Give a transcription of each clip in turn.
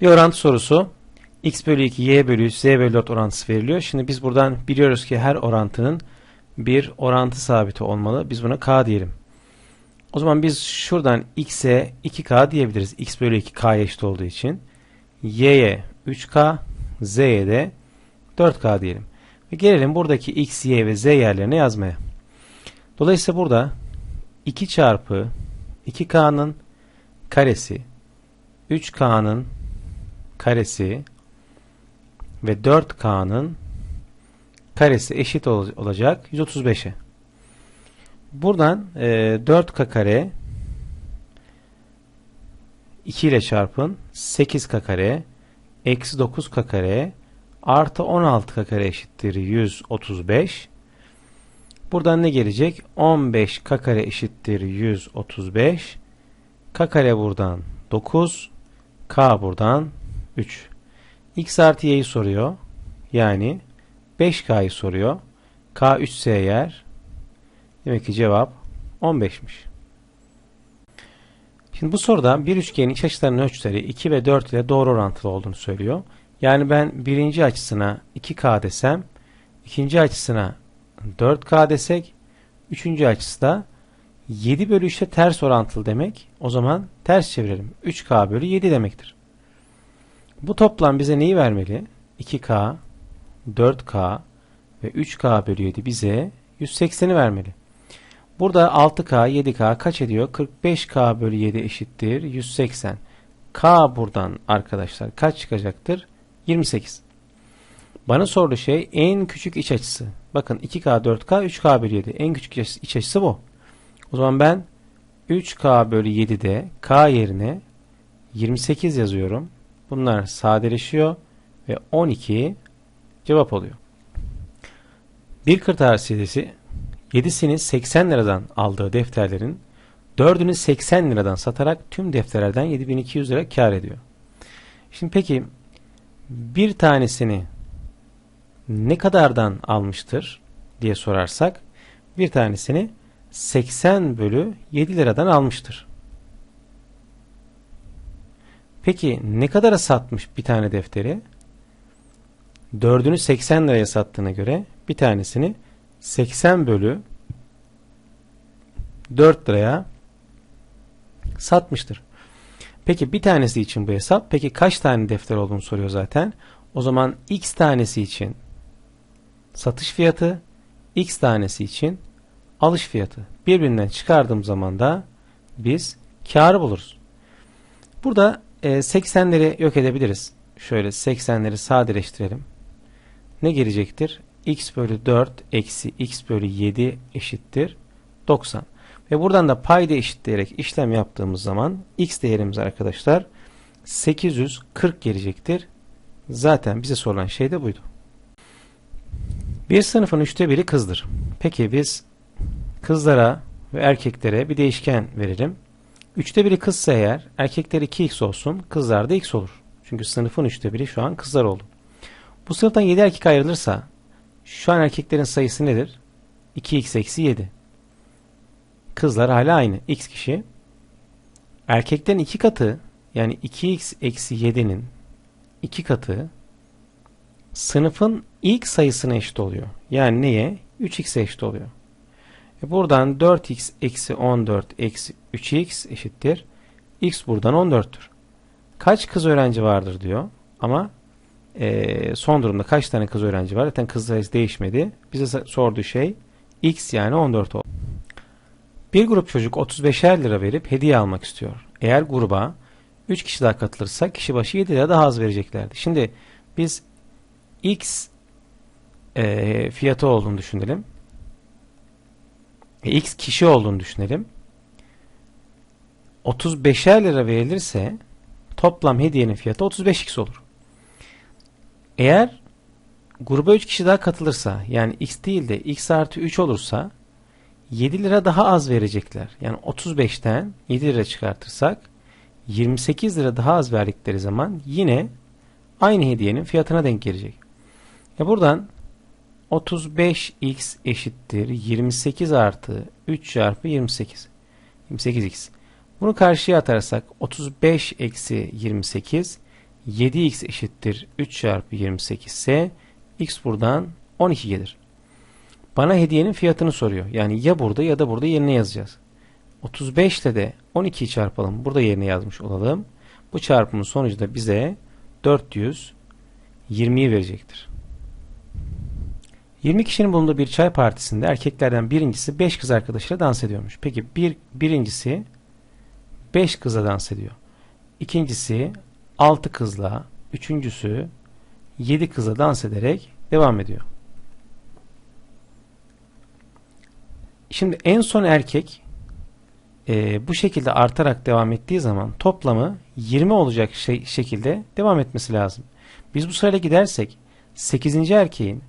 Bir orantı sorusu. x bölü 2, y bölü 3, z bölü 4 orantısı veriliyor. Şimdi biz buradan biliyoruz ki her orantının bir orantı sabiti olmalı. Biz buna k diyelim. O zaman biz şuradan x'e 2k diyebiliriz. x bölü 2 k'ya eşit olduğu için. y'ye 3k, z'ye de 4k diyelim. Ve gelelim buradaki x, y ve z yerlerine yazmaya. Dolayısıyla burada 2 çarpı 2k'nın karesi 3k'nın karesi ve 4k'nın karesi eşit ol olacak 135'e. Buradan e, 4k kare 2 ile çarpın 8k kare eksi 9k kare artı 16k kare eşittir 135. Buradan ne gelecek? 15k kare eşittir 135. k kare buradan 9. k buradan 3. x artı y'yi soruyor. Yani 5k'yı soruyor. k 3 ise eğer demek ki cevap 15'miş. Şimdi bu soruda bir üçgenin iç açılarının ölçüleri 2 ve 4 ile doğru orantılı olduğunu söylüyor. Yani ben birinci açısına 2K desem, ikinci açısına 4K desek, üçüncü açısı da 7 bölü 3'e ters orantılı demek. O zaman ters çevirelim. 3K bölü 7 demektir. Bu toplam bize neyi vermeli? 2K, 4K ve 3K bölü 7 bize 180'i vermeli. Burada 6K, 7K kaç ediyor? 45K bölü 7 eşittir 180. K buradan arkadaşlar kaç çıkacaktır? 28. Bana sorduğu şey en küçük iç açısı. Bakın 2K, 4K, 3K bölü 7. En küçük iç açısı bu. O zaman ben 3K bölü 7'de K yerine 28 yazıyorum. Bunlar sadeleşiyor ve 12 cevap oluyor. Bir kırtasiyesi 7'sini 80 liradan aldığı defterlerin 4'ünü 80 liradan satarak tüm defterlerden 7200 lira kar ediyor. Şimdi peki bir tanesini ne kadardan almıştır diye sorarsak bir tanesini 80 bölü 7 liradan almıştır. Peki ne kadara satmış bir tane defteri? Dördünü 80 liraya sattığına göre bir tanesini 80 bölü 4 liraya satmıştır. Peki bir tanesi için bu hesap. Peki kaç tane defter olduğunu soruyor zaten. O zaman x tanesi için satış fiyatı, x tanesi için alış fiyatı. Birbirinden çıkardığım zaman da biz karı buluruz. Burada e, 80'leri yok edebiliriz. Şöyle 80'leri sadeleştirelim. Ne gelecektir? x bölü 4 eksi x bölü 7 eşittir 90. Ve buradan da payda eşitleyerek işlem yaptığımız zaman x değerimiz arkadaşlar 840 gelecektir. Zaten bize sorulan şey de buydu. Bir sınıfın üçte biri kızdır. Peki biz kızlara ve erkeklere bir değişken verelim. Üçte biri kızsa eğer erkekler 2x olsun kızlar da x olur. Çünkü sınıfın üçte biri şu an kızlar oldu. Bu sınıftan 7 erkek ayrılırsa şu an erkeklerin sayısı nedir? 2x eksi 7. Kızlar hala aynı. X kişi. Erkeklerin iki katı yani 2x eksi 7'nin iki katı sınıfın ilk sayısına eşit oluyor. Yani neye? 3x'e eşit oluyor. E buradan 4x eksi 14 eksi 3x eşittir. x buradan 14'tür. Kaç kız öğrenci vardır diyor. Ama e, son durumda kaç tane kız öğrenci var? Zaten kız sayısı değişmedi. Bize sorduğu şey x yani 14 oldu. Bir grup çocuk 35'er lira verip hediye almak istiyor. Eğer gruba 3 kişi daha katılırsa kişi başı 7 lira daha az vereceklerdi. Şimdi biz x e, fiyatı olduğunu düşünelim. E, x kişi olduğunu düşünelim. 35'er lira verilirse toplam hediyenin fiyatı 35x olur. Eğer gruba 3 kişi daha katılırsa yani x değil de x artı 3 olursa 7 lira daha az verecekler. Yani 35'ten 7 lira çıkartırsak 28 lira daha az verdikleri zaman yine aynı hediyenin fiyatına denk gelecek. E buradan 35x eşittir 28 artı 3 çarpı 28. 28x. Bunu karşıya atarsak 35 eksi 28 7x eşittir 3 çarpı 28 ise x buradan 12 gelir. Bana hediyenin fiyatını soruyor. Yani ya burada ya da burada yerine yazacağız. 35 ile de 12'yi çarpalım. Burada yerine yazmış olalım. Bu çarpımın sonucu da bize 420'yi verecektir. 20 kişinin bulunduğu bir çay partisinde erkeklerden birincisi 5 kız arkadaşıyla dans ediyormuş. Peki bir, birincisi 5 kızla dans ediyor. İkincisi 6 kızla, üçüncüsü 7 kızla dans ederek devam ediyor. Şimdi en son erkek e, bu şekilde artarak devam ettiği zaman toplamı 20 olacak şey, şekilde devam etmesi lazım. Biz bu sırayla gidersek 8. erkeğin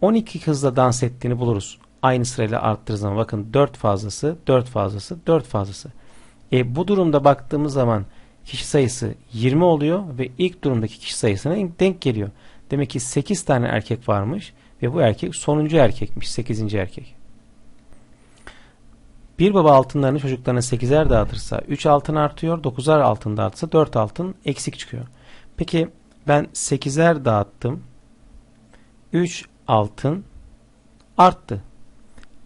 12 kızla dans ettiğini buluruz. Aynı sırayla arttırır zaman bakın 4 fazlası, 4 fazlası, 4 fazlası. E, bu durumda baktığımız zaman kişi sayısı 20 oluyor ve ilk durumdaki kişi sayısına denk geliyor. Demek ki 8 tane erkek varmış ve bu erkek sonuncu erkekmiş, 8. erkek. Bir baba altınlarını çocuklarına 8'er dağıtırsa 3 altın artıyor, 9'ar altın dağıtırsa 4 altın eksik çıkıyor. Peki ben 8'er dağıttım. 3 altın arttı.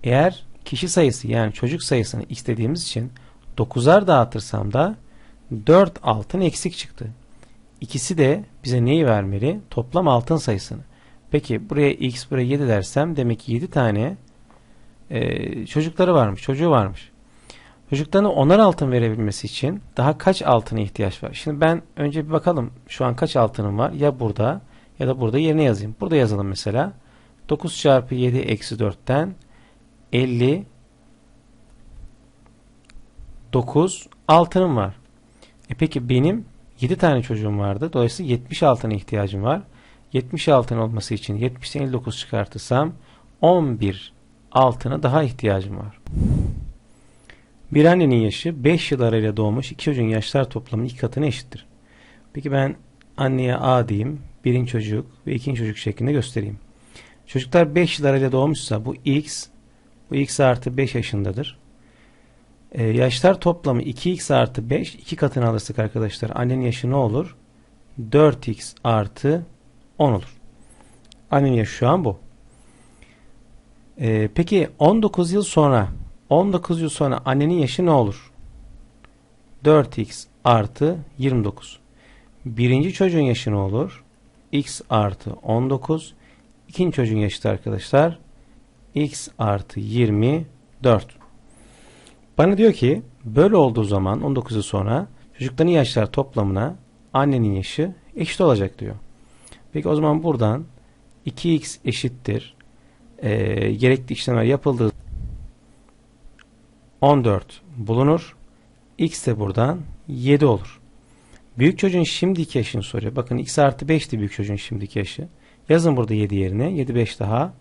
Eğer kişi sayısı yani çocuk sayısını istediğimiz için 9'ar dağıtırsam da 4 altın eksik çıktı. İkisi de bize neyi vermeli? Toplam altın sayısını. Peki buraya x buraya 7 dersem demek ki 7 tane e, çocukları varmış, çocuğu varmış. Çocuklarına onar altın verebilmesi için daha kaç altına ihtiyaç var? Şimdi ben önce bir bakalım şu an kaç altınım var? Ya burada ya da burada yerine yazayım. Burada yazalım mesela. 9 çarpı 7 eksi 4'ten 50 9 altınım var. E peki benim 7 tane çocuğum vardı. Dolayısıyla 70 altına ihtiyacım var. 70 altın olması için 70'ten 59 çıkartırsam 11 altına daha ihtiyacım var. Bir annenin yaşı 5 yıl arayla doğmuş iki çocuğun yaşlar toplamının iki katına eşittir. Peki ben anneye A diyeyim, birinci çocuk ve ikinci çocuk şeklinde göstereyim. Çocuklar 5 yıl arayla doğmuşsa bu x, bu x artı 5 yaşındadır. Ee, yaşlar toplamı 2x artı 5, iki katını alırsak arkadaşlar annenin yaşı ne olur? 4x artı 10 olur. Annenin yaşı şu an bu. Ee, peki 19 yıl sonra 19 yıl sonra annenin yaşı ne olur? 4x artı 29. Birinci çocuğun yaşı ne olur? x artı 19. İkinci çocuğun da arkadaşlar x artı 24. Bana diyor ki böyle olduğu zaman 19 yıl sonra çocukların yaşlar toplamına annenin yaşı eşit olacak diyor. Peki o zaman buradan 2x eşittir e, gerekli işlemler yapıldığı 14 bulunur. X de buradan 7 olur. Büyük çocuğun şimdiki yaşını soruyor. Bakın x artı 5'ti büyük çocuğun şimdiki yaşı. Yazın burada 7 yerine. 7 5 daha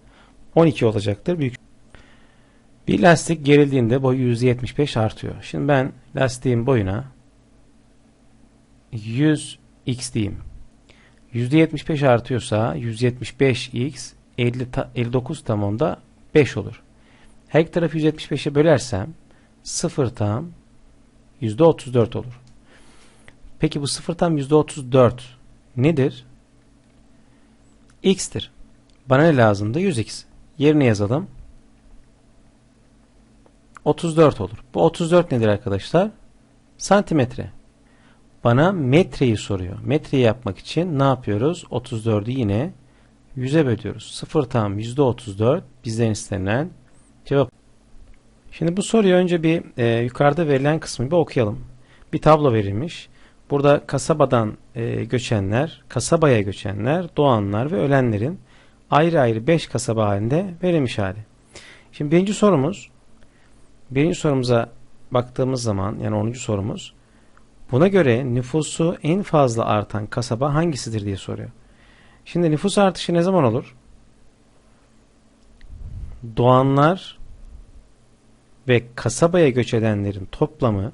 12 olacaktır. Büyük bir lastik gerildiğinde boyu %75 artıyor. Şimdi ben lastiğin boyuna 100x diyeyim. %75 artıyorsa 175x 50 ta, 59 tam onda 5 olur. Her iki tarafı 175'e bölersem 0 tam %34 olur. Peki bu 0 tam %34 nedir? X'tir. Bana ne lazımdı? 100x. Yerine yazalım. 34 olur. Bu 34 nedir arkadaşlar? Santimetre. Bana metreyi soruyor. Metreyi yapmak için ne yapıyoruz? 34'ü yine 100'e bölüyoruz. 0 tam %34 bizden istenilen cevap. Şimdi bu soruyu önce bir e, yukarıda verilen kısmı bir okuyalım. Bir tablo verilmiş. Burada kasabadan e, göçenler, kasabaya göçenler, doğanlar ve ölenlerin ayrı ayrı 5 kasaba halinde verilmiş hali. Şimdi birinci sorumuz, birinci sorumuza baktığımız zaman yani 10. sorumuz, buna göre nüfusu en fazla artan kasaba hangisidir diye soruyor. Şimdi nüfus artışı ne zaman olur? Doğanlar ve kasabaya göç edenlerin toplamı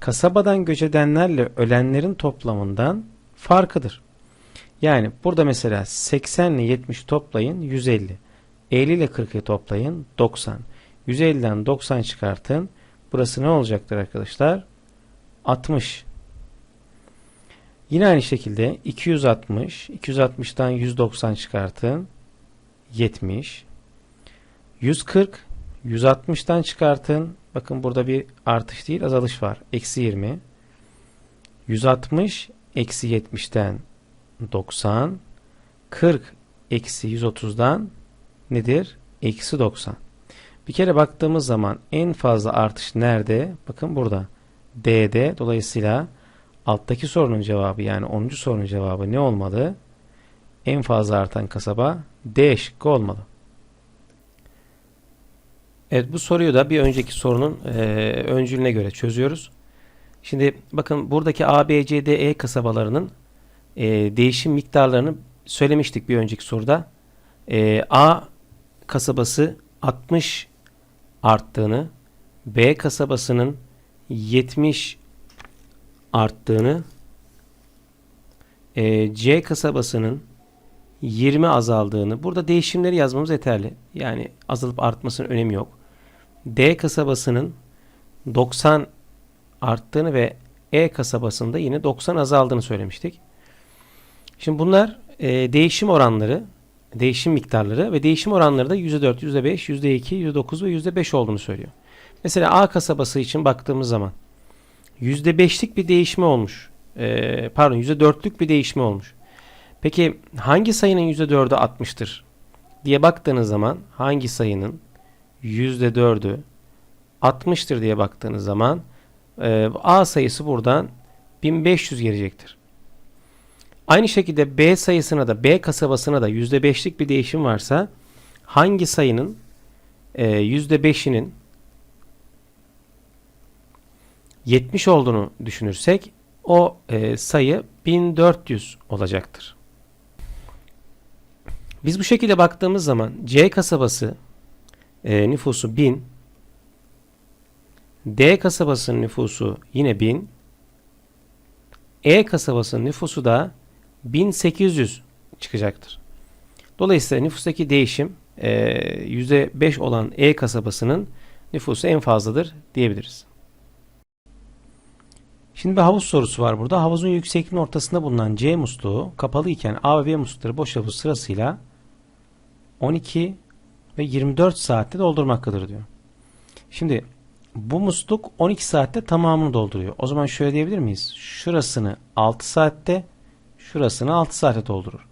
kasabadan göç edenlerle ölenlerin toplamından farkıdır. Yani burada mesela 80 ile 70 toplayın 150. 50 ile 40'ı toplayın 90. 150'den 90 çıkartın. Burası ne olacaktır arkadaşlar? 60. Yine aynı şekilde 260, 260'dan 190 çıkartın. 70. 140, 160'tan çıkartın. Bakın burada bir artış değil azalış var. Eksi 20. 160, eksi 70'ten 90. 40, eksi 130'dan nedir? Eksi 90. Bir kere baktığımız zaman en fazla artış nerede? Bakın burada. D'de. Dolayısıyla alttaki sorunun cevabı yani 10. sorunun cevabı ne olmalı? En fazla artan kasaba D şıkkı olmalı. Evet bu soruyu da bir önceki sorunun e, öncülüne göre çözüyoruz. Şimdi bakın buradaki A, B, C, D, E kasabalarının e, değişim miktarlarını söylemiştik bir önceki soruda. E, A kasabası 60 arttığını, B kasabasının 70 arttığını, e, C kasabasının 20 azaldığını, burada değişimleri yazmamız yeterli. Yani azalıp artmasının önemi yok. D kasabasının 90 arttığını ve E kasabasında yine 90 azaldığını söylemiştik. Şimdi bunlar e, değişim oranları, değişim miktarları ve değişim oranları da %4, %5, %2, %9 ve %5 olduğunu söylüyor. Mesela A kasabası için baktığımız zaman %5'lik bir değişme olmuş. E, pardon %4'lük bir değişme olmuş. Peki hangi sayının %4'ü 60'tır diye baktığınız zaman hangi sayının %4'ü 60'tır diye baktığınız zaman e, A sayısı buradan 1500 gelecektir. Aynı şekilde B sayısına da B kasabasına da %5'lik bir değişim varsa hangi sayının e, %5'inin 70 olduğunu düşünürsek o e, sayı 1400 olacaktır. Biz bu şekilde baktığımız zaman C kasabası e, nüfusu 1000, D kasabasının nüfusu yine 1000, E kasabasının nüfusu da 1800 çıkacaktır. Dolayısıyla nüfustaki değişim e, %5 olan E kasabasının nüfusu en fazladır diyebiliriz. Şimdi bir havuz sorusu var burada. Havuzun yüksekliğinin ortasında bulunan C musluğu kapalı iken A ve B muslukları boş havuz sırasıyla 12 ve 24 saatte doldurmaktadır diyor. Şimdi bu musluk 12 saatte tamamını dolduruyor. O zaman şöyle diyebilir miyiz? Şurasını 6 saatte, şurasını 6 saatte doldurur.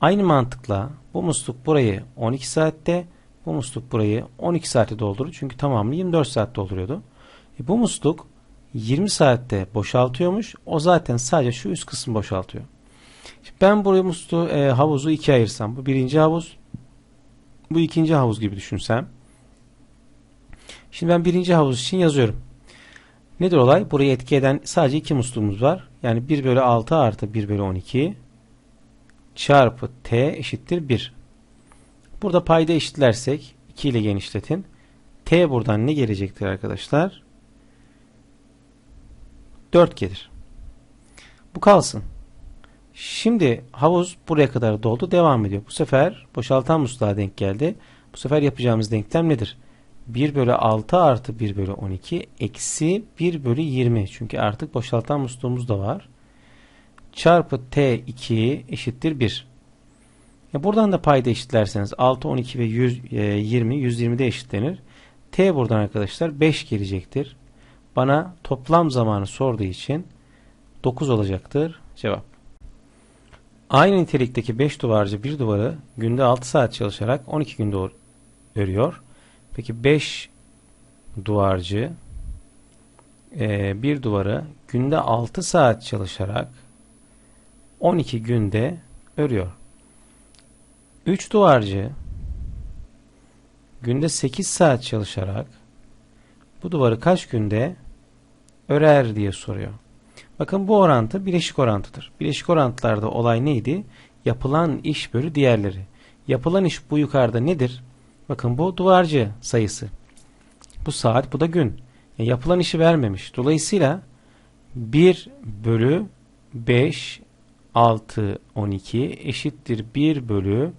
Aynı mantıkla bu musluk burayı 12 saatte, bu musluk burayı 12 saatte doldurur. Çünkü tamamını 24 saatte dolduruyordu. E bu musluk 20 saatte boşaltıyormuş. O zaten sadece şu üst kısmı boşaltıyor. Şimdi ben burayı musluğu, e, havuzu ikiye ayırsam. Bu birinci havuz, bu ikinci havuz gibi düşünsem. Şimdi ben birinci havuz için yazıyorum. Nedir olay? Burayı etki eden sadece iki musluğumuz var. Yani 1 bölü 6 artı 1 bölü 12 çarpı t eşittir 1. Burada payda eşitlersek 2 ile genişletin. t buradan ne gelecektir arkadaşlar? 4 gelir. Bu kalsın. Şimdi havuz buraya kadar doldu. Devam ediyor. Bu sefer boşaltan musluğa denk geldi. Bu sefer yapacağımız denklem nedir? 1 bölü 6 artı 1 bölü 12 eksi 1 bölü 20. Çünkü artık boşaltan musluğumuz da var. Çarpı t2 eşittir 1. Ya buradan da payda eşitlerseniz 6, 12 ve 100, e, 20, 120'de eşitlenir. T buradan arkadaşlar 5 gelecektir. Bana toplam zamanı sorduğu için 9 olacaktır cevap. Aynı nitelikteki 5 duvarcı bir duvarı günde 6 saat çalışarak 12 günde örüyor. Peki 5 duvarcı e, bir duvarı günde 6 saat çalışarak 12 günde örüyor. 3 duvarcı günde 8 saat çalışarak bu duvarı kaç günde örer diye soruyor. Bakın bu orantı bileşik orantıdır. Bileşik orantılarda olay neydi? Yapılan iş bölü diğerleri. Yapılan iş bu yukarıda nedir? Bakın bu duvarcı sayısı. Bu saat bu da gün. Yani yapılan işi vermemiş. Dolayısıyla 1 bölü 5 6 12 eşittir 1 bölü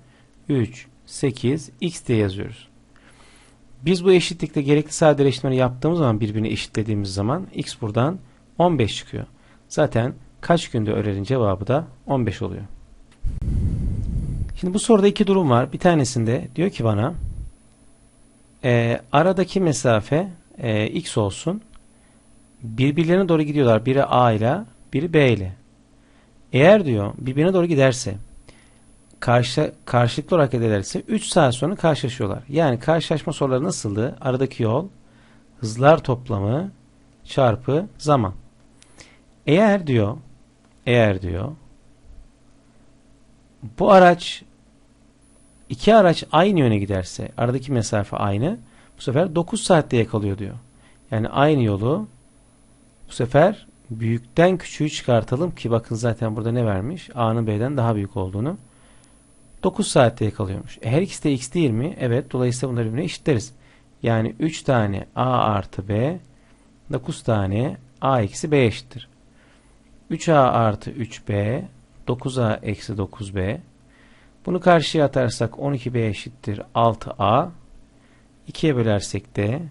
3 8 x diye yazıyoruz. Biz bu eşitlikte gerekli sadeleştirmeleri yaptığımız zaman birbirini eşitlediğimiz zaman x buradan 15 çıkıyor. Zaten kaç günde örerin cevabı da 15 oluyor. Şimdi bu soruda iki durum var. Bir tanesinde diyor ki bana e, aradaki mesafe e, x olsun. Birbirlerine doğru gidiyorlar. Biri A ile biri B ile. Eğer diyor birbirine doğru giderse karşı, karşılıklı olarak ederlerse 3 saat sonra karşılaşıyorlar. Yani karşılaşma soruları nasıldı? Aradaki yol hızlar toplamı çarpı zaman. Eğer diyor eğer diyor bu araç iki araç aynı yöne giderse aradaki mesafe aynı bu sefer 9 saatte yakalıyor diyor. Yani aynı yolu bu sefer büyükten küçüğü çıkartalım ki bakın zaten burada ne vermiş? A'nın B'den daha büyük olduğunu. 9 saatte yakalıyormuş. E her ikisi de x değil mi? Evet. Dolayısıyla bunları birbirine eşitleriz. Yani 3 tane A artı B 9 tane A eksi B eşittir. 3A artı 3B 9A eksi 9B bunu karşıya atarsak 12B eşittir 6A 2'ye bölersek de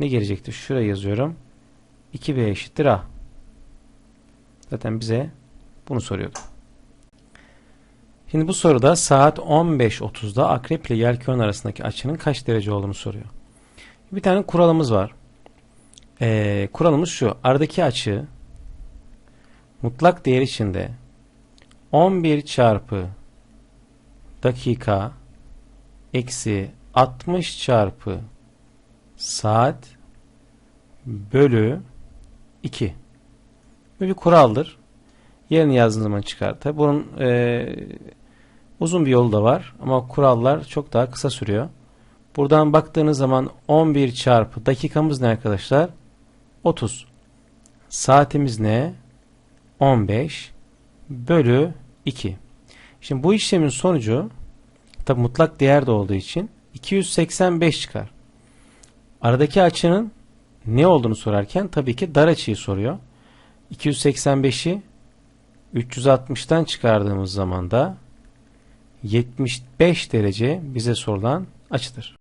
ne gelecektir? Şuraya yazıyorum. 2B eşittir A. Zaten bize bunu soruyordu. Şimdi bu soruda saat 15.30'da akrep ile yelkovan arasındaki açının kaç derece olduğunu soruyor. Bir tane kuralımız var. Ee, kuralımız şu. Aradaki açı mutlak değer içinde 11 çarpı dakika eksi 60 çarpı saat bölü 2. Bu bir kuraldır. Yerini yazdığınız zaman çıkar. Tabi bunun e, uzun bir yolu da var ama kurallar çok daha kısa sürüyor. Buradan baktığınız zaman 11 çarpı dakikamız ne arkadaşlar? 30. Saatimiz ne? 15 bölü 2. Şimdi bu işlemin sonucu tabi mutlak değer de olduğu için 285 çıkar. Aradaki açının ne olduğunu sorarken tabii ki dar açıyı soruyor. 285'i 360'tan çıkardığımız zaman da 75 derece bize sorulan açıdır.